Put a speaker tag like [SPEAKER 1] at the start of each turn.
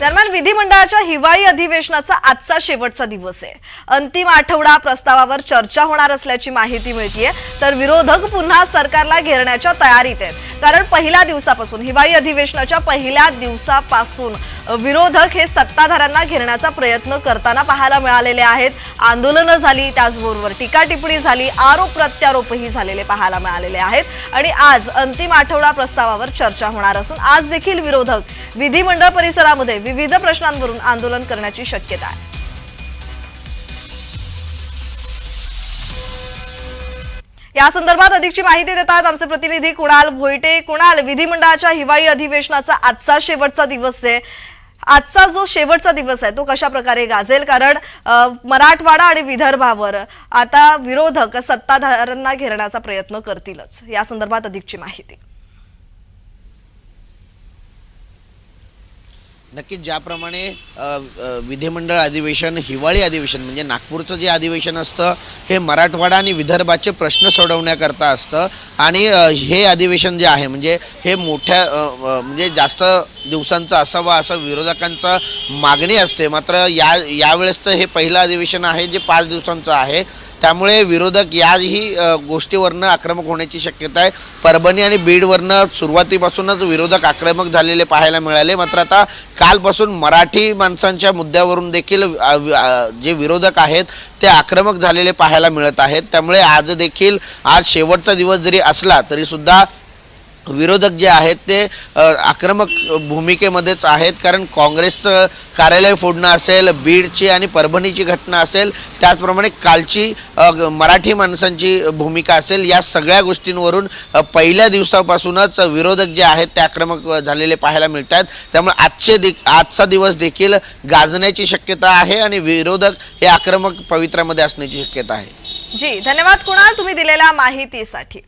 [SPEAKER 1] दरम्यान विधिमंडळाच्या हिवाळी अधिवेशनाचा आजचा शेवटचा दिवस आहे. अंतिम आठवडा प्रस्तावावर चर्चा होणार असल्याची माहिती मिळतीये. तर विरोधक पुन्हा सरकारला घेरण्याच्या तयारीत आहेत. कारण पहिल्या दिवसापासून हिवाळी अधिवेशनाच्या पहिल्या दिवसापासून विरोधक हे सत्ताधाऱ्यांना घेरण्याचा प्रयत्न करताना पाहायला मिळालेले आहेत. आंदोलनं झाली त्याचबरोबर टीका टिप्पणी झाली आरोप प्रत्यारोपही झालेले पाहायला मिळालेले आहेत. आणि आज अंतिम आठवडा प्रस्तावावर चर्चा होणार असून आज देखील विरोधक विधिमंडळ परिसरामध्ये विविध प्रश्नांवरून आंदोलन करण्याची शक्यता आहे. या संदर्भात अधिकची माहिती देतात आमचे प्रतिनिधी कुणाल भोईटे. कुणाल विधिमंडळाच्या हिवाळी अधिवेशनाचा आजचा शेवटचा दिवस आहे. आजचा जो शेवटचा दिवस आहे तो कशा प्रकारे गाजेल? कारण मराठवाडा आणि विदर्भावर आता विरोधक सत्ताधाऱ्यांना घेरण्याचा प्रयत्न करतीलच. या संदर्भात अधिकची माहिती.
[SPEAKER 2] नक्कीच ज्याप्रमाणे विधिमंडळ अधिवेशन हिवाळी अधिवेशन म्हणजे नागपूरचं जे अधिवेशन असतं हे मराठवाडा आणि विदर्भाचे प्रश्न सोडवण्याकरता असतं. आणि हे अधिवेशन जे आहे म्हणजे हे मोठ्या म्हणजे जास्त दिवसांचं असावं असं विरोधकांचं मागणी असते. मात्र या यावेळेसचं हे पहिलं अधिवेशन आहे जे पाच दिवसांचं आहे. त्यामुळे विरोधक याही गोष्टीवरनं आक्रमक होण्याची शक्यता आहे. परभणी आणि बीडवरनं सुरुवातीपासूनच विरोधक आक्रमक झालेले पाहायला मिळाले. मात्र आता कालपासून मराठी माणसांच्या मुद्द्यावरून देखील जे विरोधक आहेत ते आक्रमक झालेले पाहायला मिळत आहेत. त्यामुळे आज देखील आज शेवटचा दिवस जरी असला तरीसुद्धा विरोधक जे आहेत ते आक्रमक भूमिकेमध्येच आहेत. कारण काँग्रेसचं कार्यालय फोडणं असेल बीडची आणि परभणीची घटना असेल त्याचप्रमाणे कालची मराठी माणसांची भूमिका असेल या सगळ्या गोष्टींवरून पहिल्या दिवसापासूनच विरोधक जे आहेत ते आक्रमक झालेले पाहायला मिळत आहेत त्यामुळे आजचे दे आजचा दिवस देखील गाजण्याची शक्यता आहे आणि विरोधक हे आक्रमक पवित्रामध्ये असण्याची शक्यता आहे.
[SPEAKER 1] जी धन्यवाद कुणाल तुम्ही दिलेल्या माहितीसाठी.